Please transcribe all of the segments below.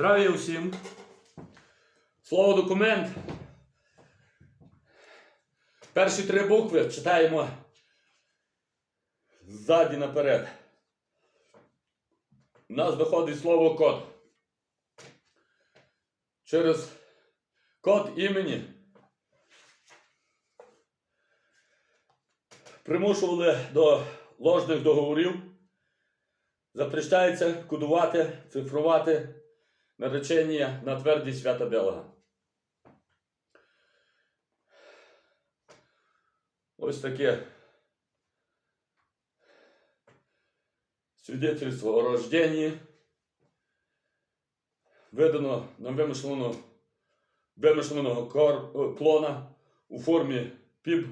Здравия усім. Слово документ. Перші три букви читаємо ззаді наперед. У нас виходить слово код. Через код імені примушували до ложних договорів. Запрещається кодувати, цифрувати наречення на тверді свята Белага. Ось таке свідетельство о рожденні. Видано на вимишленого, кор, клона у формі піб.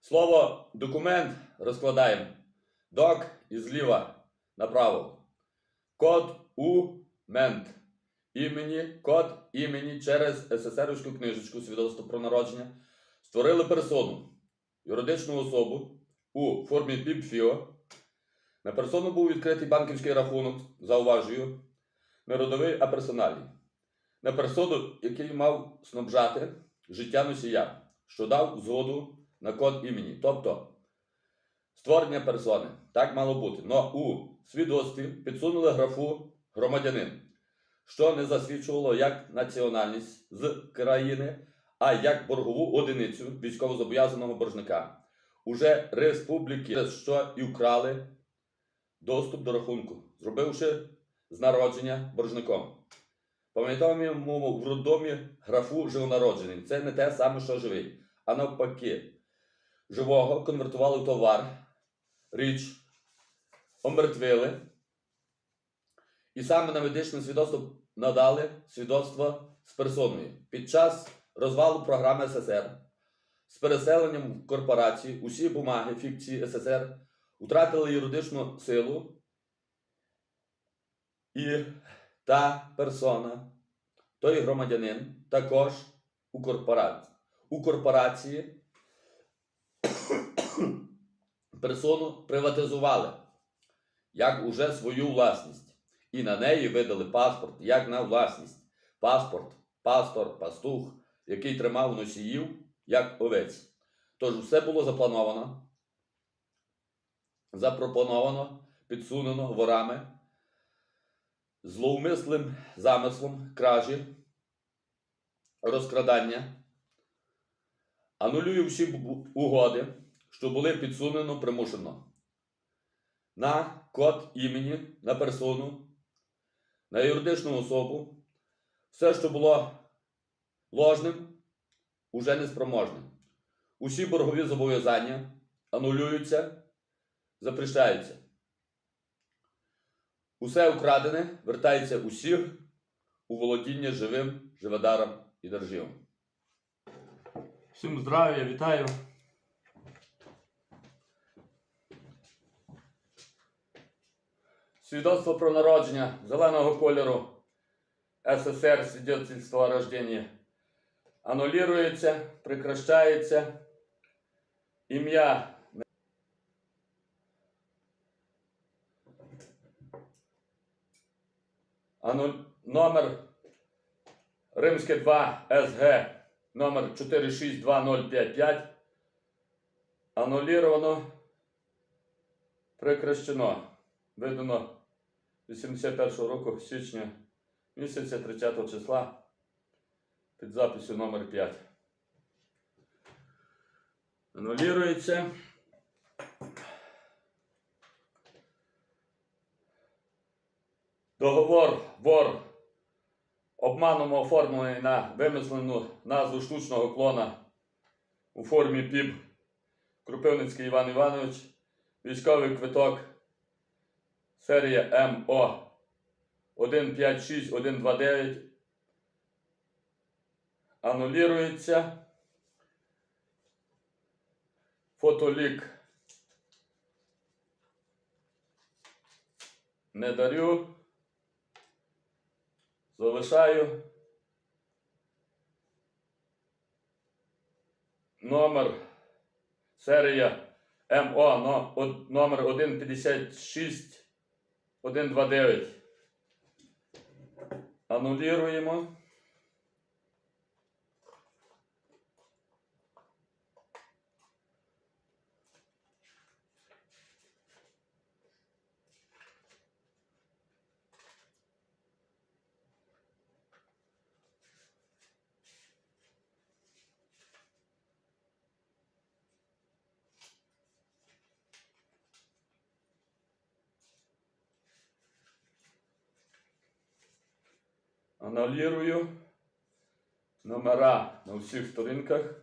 Слово документ розкладаємо. Док і зліва направо. Код у мент. Імені, код імені через СССРську книжечку свідоцтво про народження. Створили персону, юридичну особу у формі ПІПФІО. На персону був відкритий банківський рахунок, зауважую, не родовий, а персональний. На персону, який мав снабжати життя носія, що дав згоду на код імені. Тобто створення персони. Так мало бути. Но у свідоцтві підсунули графу громадянин, що не засвідчувало як національність з країни, а як боргову одиницю військовозобов'язаного боржника. Уже республіки, що і вкрали доступ до рахунку, зробивши з народження боржником. Пам'ятаємо в роддомі графу живонароджений. Це не те саме, що живий, а навпаки, живого конвертували в товар, річ, омертвили. І саме на медичне свідоцтво надали свідоцтво з персоною. Під час розвалу програми СССР з переселенням в корпорації усі бумаги фікції СССР втратили юридичну силу. І та персона, той громадянин також у корпорації. У корпорації персону приватизували як уже свою власність. І на неї видали паспорт як на власність. Паспорт, пастор, пастух, який тримав носіїв як овець. Тож все було заплановано, запропоновано, підсунено ворами, зловмислим замислом кражі, розкрадання, анулюю всі угоди, що були підсунено примушено на код імені, на персону, на юридичну особу, все, що було ложним, уже неспроможним. Усі боргові зобов'язання анулюються, запрещаються. Усе украдене вертається усіх у володіння живим живодаром і держивом. Всім здравия, вітаю! Свідоцтво про народження зеленого кольору СССР свідоцтво о рожденні анулюється, прекращається. Ім'я Ану... номер Римське 2 СГ номер 462055 ануліровано, прекращено. Видано 81 року січня місяця 30 числа під записю номер 5. Анулюється. Договор вор обманом оформлений на вимислену назву штучного клона у формі ПІБ Крупивницький Іван Іванович, військовий квиток серія МО 156129 анулюється. Фотолік не дарю. Залишаю. Номер серія МО но- од- 1, 2, 9. Анулюємо. Аналірую номера на всіх сторінках.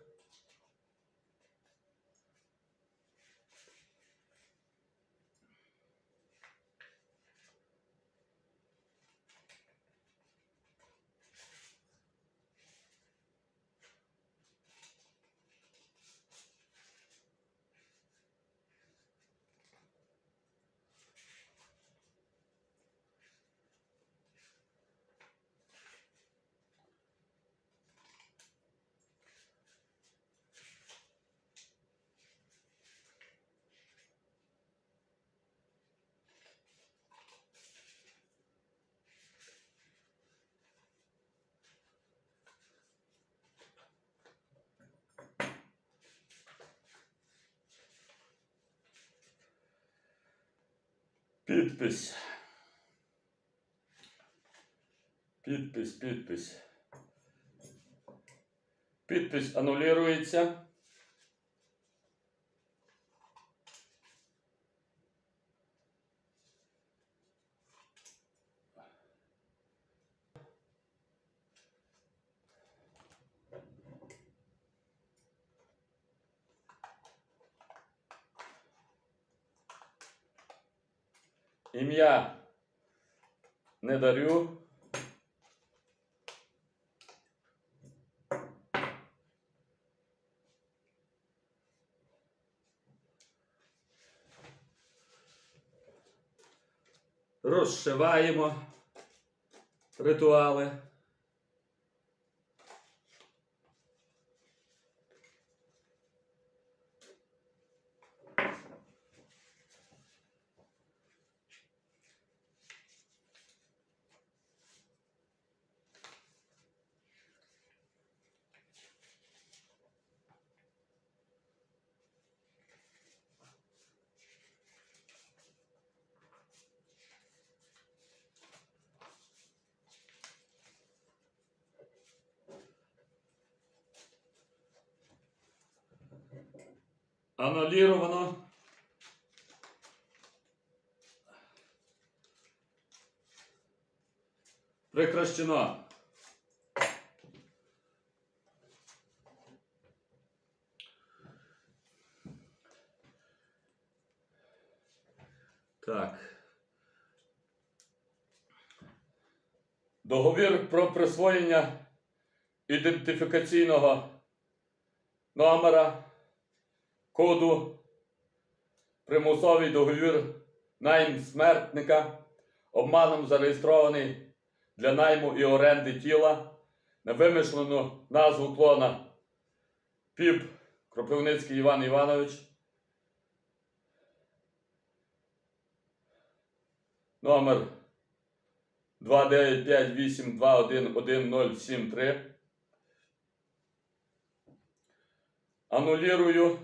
Підпис. Підпис, підпис. Підпис анулюється. Ім'я не дарю. Розшиваємо ритуали. Ануліровано. Прекращено. Так. Договір про присвоєння ідентифікаційного номера коду примусовий договір найм смертника обманом зареєстрований для найму і оренди тіла на вимишлену назву клона ПІП Кропивницький Іван Іванович. Номер 29582111073. Анулірую.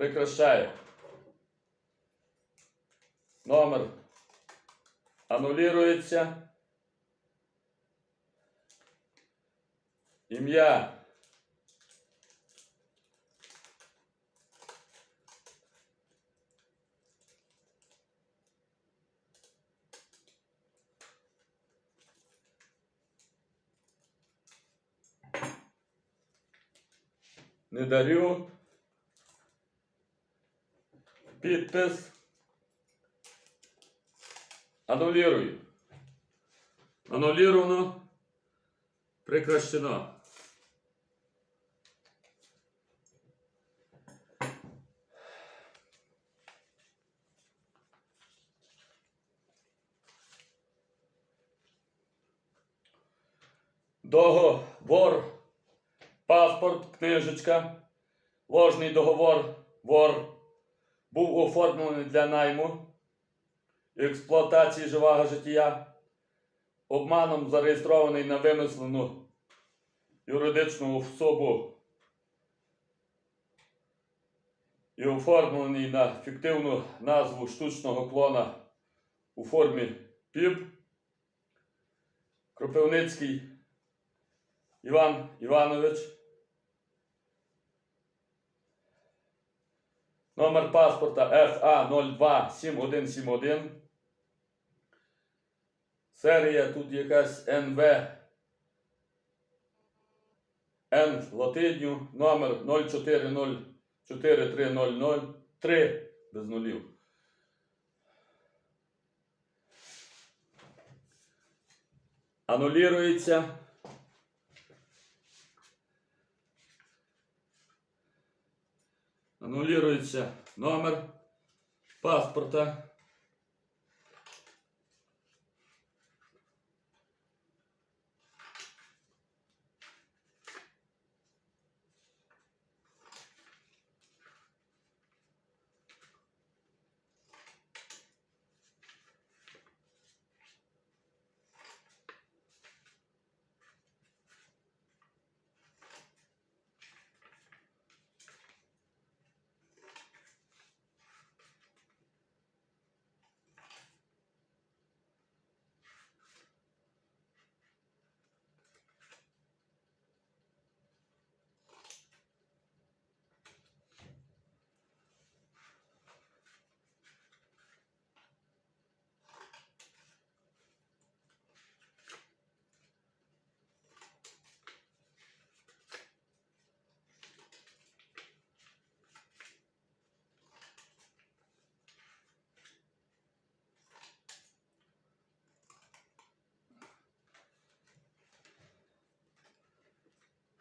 Прекращаю. Номер анулюється. Ім'я. Не дарю. Підпис. Анулірую. Ануліровано. Прекращено. Договор. Паспорт, книжечка. Ложний договор, вор. Був оформлений для найму експлуатації живого життя, обманом зареєстрований на вимислену юридичну особу і оформлений на фіктивну назву штучного клона у формі ПІБ. Кропивницький Іван Іванович. Номер паспорта FA027171. Серія тут якась НВ. Н латиню. Номер 04043003 без нулів. Анулюється. Анулюється номер паспорта.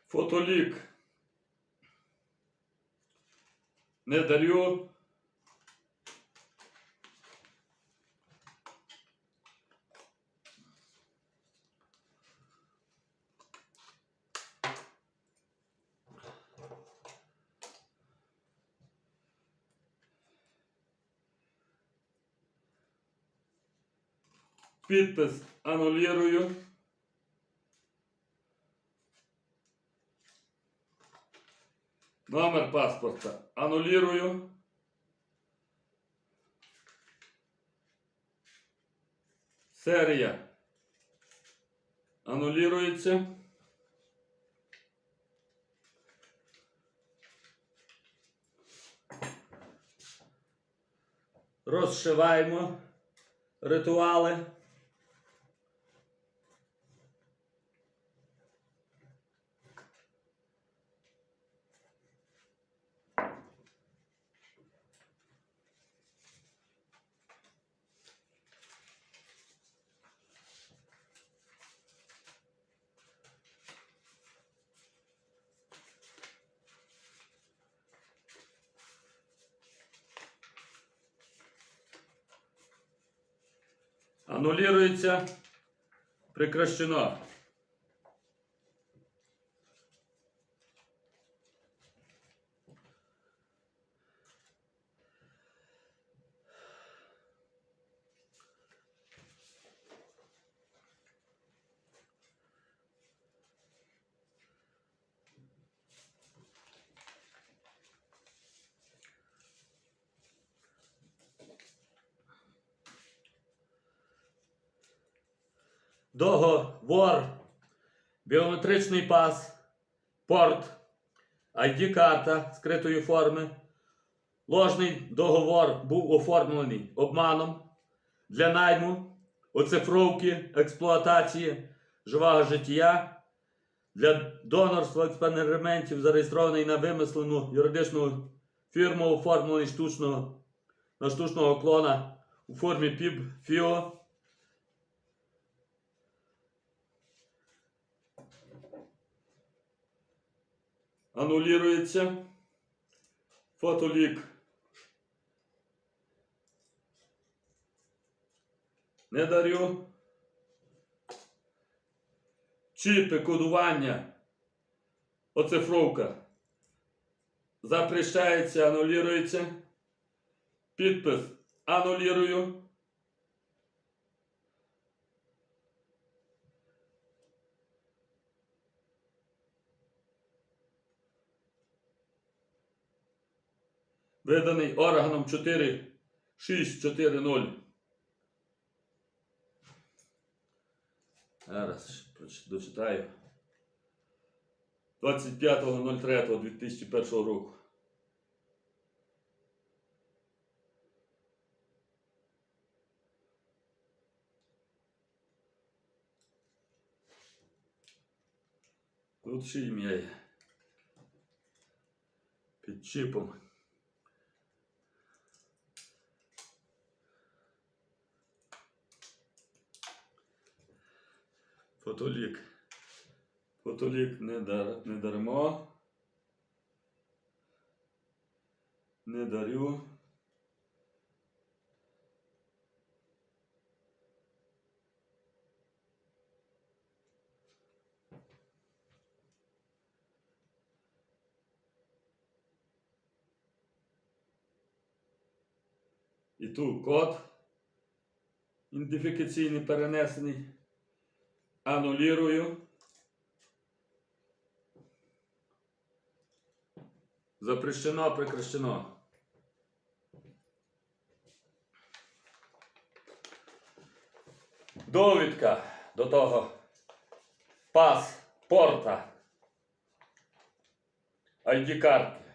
Фотолік. Не дарю. Підпис анулірую. Номер паспорта анулірую. Серія анулюється. Розшиваємо ритуали. Анулюється. Прекращено. Договор, біометричний пас, порт, ID-карта скритої форми. Ложний договор був оформлений обманом для найму, оцифровки, експлуатації живого життя, для донорства експериментів, зареєстрований на вимислену юридичну фірму, оформлений штучного, на штучного клона у формі ПІБ Анулюється. Фотолік. Не дарю. Чіпи кодування. Оцифровка. Запрещається, анулюється. Підпис анулюю. Виданий органом 4640. Зараз дочитаю. 25.03.2001 року. Тут ще ім'я є. Під чипом. Фотолік. Фотолік не, дар, не дармо. Не дарю. І тут код ідентифікаційний перенесений. Анулірую. Запрещено, прекращено. Довідка до того паспорта. ID-картки.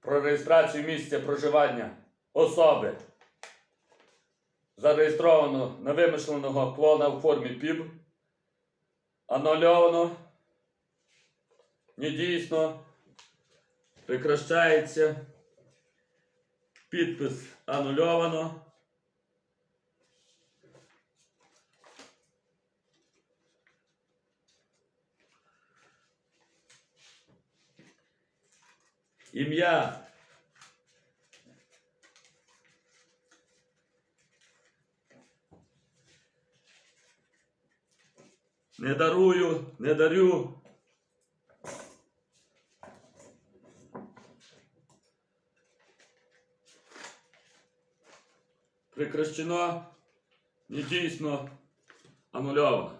Про реєстрацію місця проживання особи. Зареєстровано на вимишленого клона у формі ПІБ. Анульовано. Недійсно. Прекращається. Підпис анульовано. Ім'я. Не дарую, не дарю. Прекращено, недійсно, анульовано.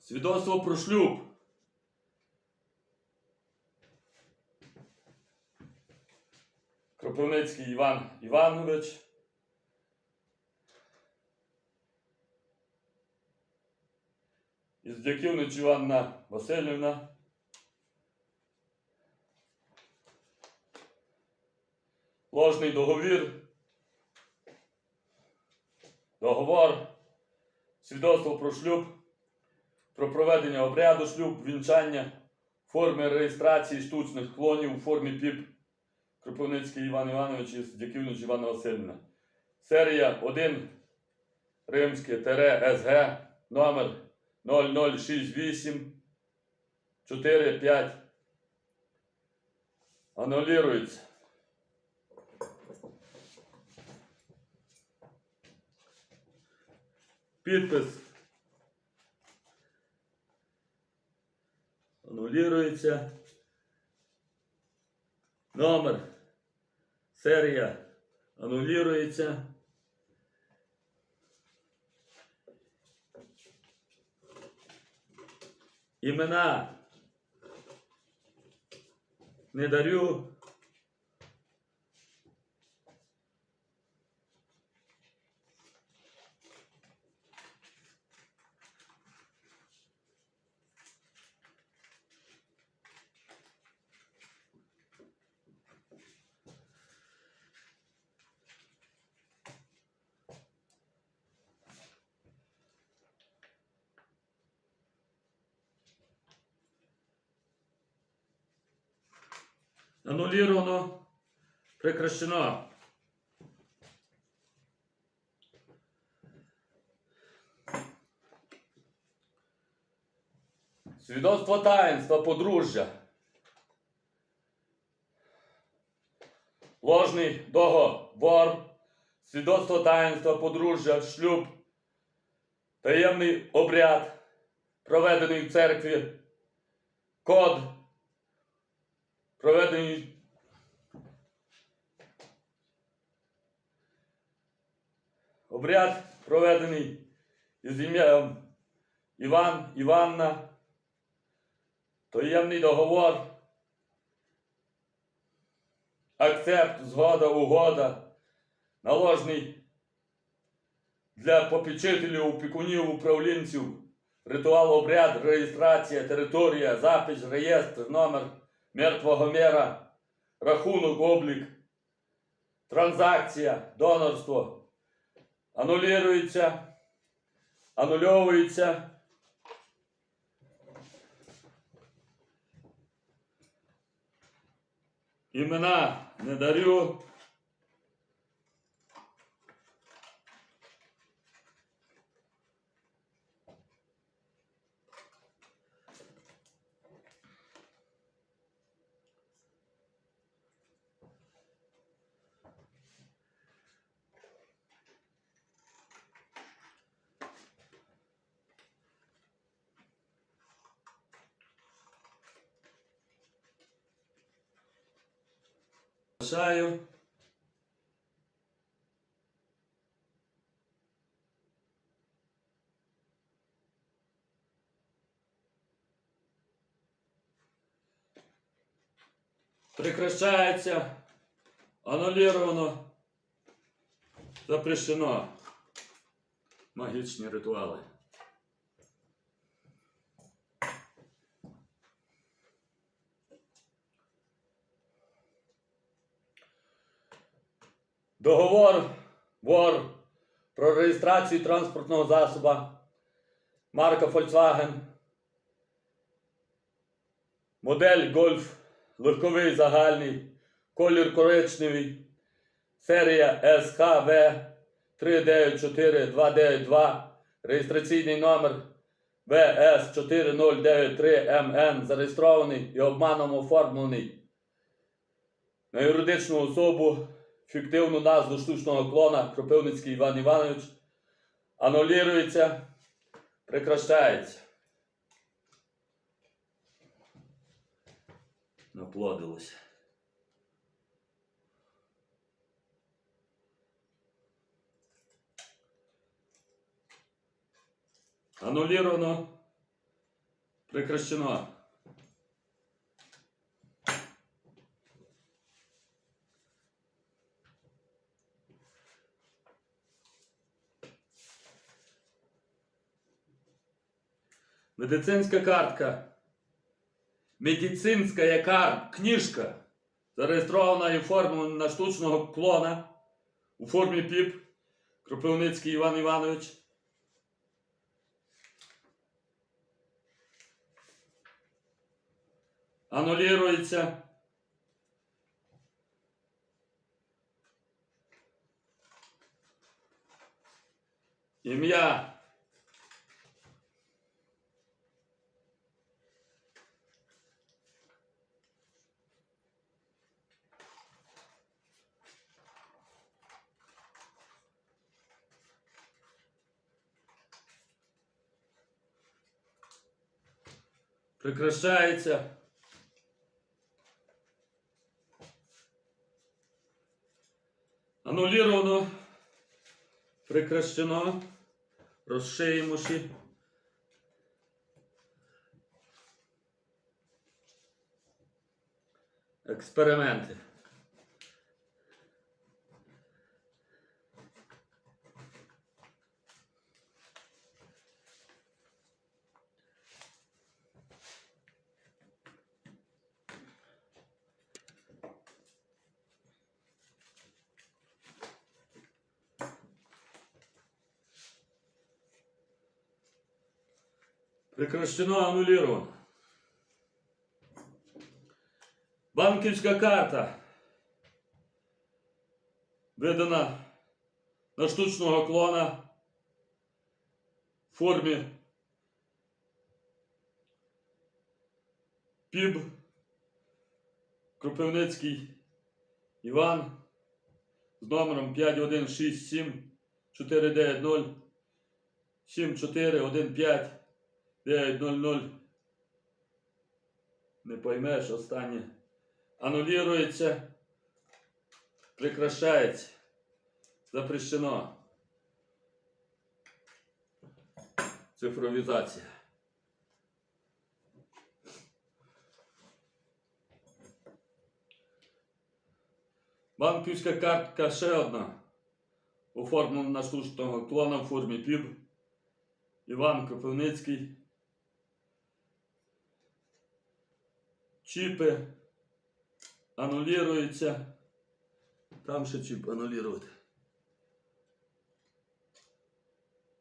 Свідоцтво про шлюб. Кропивницький Іван Іванович. Іздяківнич Іванна Васильівна. Ложний договір. Договор. Свідоцтво про шлюб. Про проведення обряду шлюб, вінчання, форми реєстрації штучних клонів у формі ПІП. Кропивницький Іван Іванович і Дяківнич Івана Васильівна. Серія 1 Римське тире СГ номер 0068 45 Анулюється. Підпис. Анулюється. Номер. Серія. Анулюється. Імена. Не дарю. Анулировано. Прекращено. Свідоцтво таїнства подружжя. Ложний договор. Свідоцтво таїнства подружжя, шлюб. Таємний обряд, проведений в церкві. Код проведені Обряд проведений із ім'ям Іван Іванна. Таємний договор. Акцепт, згода, угода. Наложний для попечителів, опікунів, управлінців. Ритуал, обряд, реєстрація, територія, запис, реєстр, номер мертвого мера, рахунок, облік, транзакція, донорство. Анулюється, анульовується. Імена не дарю. Залишаю. Прекращається. Анулировано. Запрещено. Магічні ритуали. Договор ВОР про реєстрацію транспортного засоба марка Volkswagen. Модель Golf легковий загальний, колір коричневий, серія СХВ 394292, реєстраційний номер ВС 4093МН, зареєстрований і обманом оформлений на юридичну особу фіктивну назву штучного клона Кропивницький Іван Іванович анулюється, прекращається. Наплодилося. Аннулировано, прекращено. Медицинська картка. Медицинська кар... книжка. Зареєстрована і оформлена на штучного клона у формі ПІП Кропивницький Іван Іванович. Анулюється. Ім'я прекращається. Анулировано. Прикращено. Розшиємося. Експерименти. Прекращено, аннулировано. Банківська карта. Видана на штучного клона в формі ПІБ Кропивницький Іван з номером 5167 490 7415 9.00. Не поймеш останнє. Анулюється. Прекращається. Запрещено. Цифровізація. Банківська картка ще одна. Оформлена на штучного клона в формі ПІБ. Іван Кропивницький. Чіпи анулюються. Там ще чіп анулювати.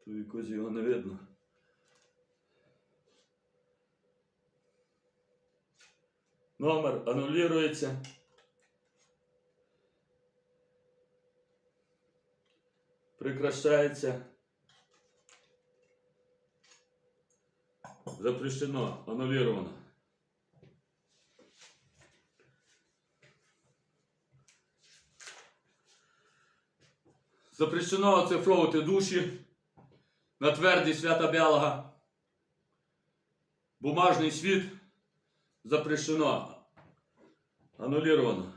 Тут якось його не видно. Номер анулюється. Прекращається. Запрещено, аннулировано. Запрещено оцифровувати душі на тверді свята білого. Бумажний світ запрещено. Аннулировано.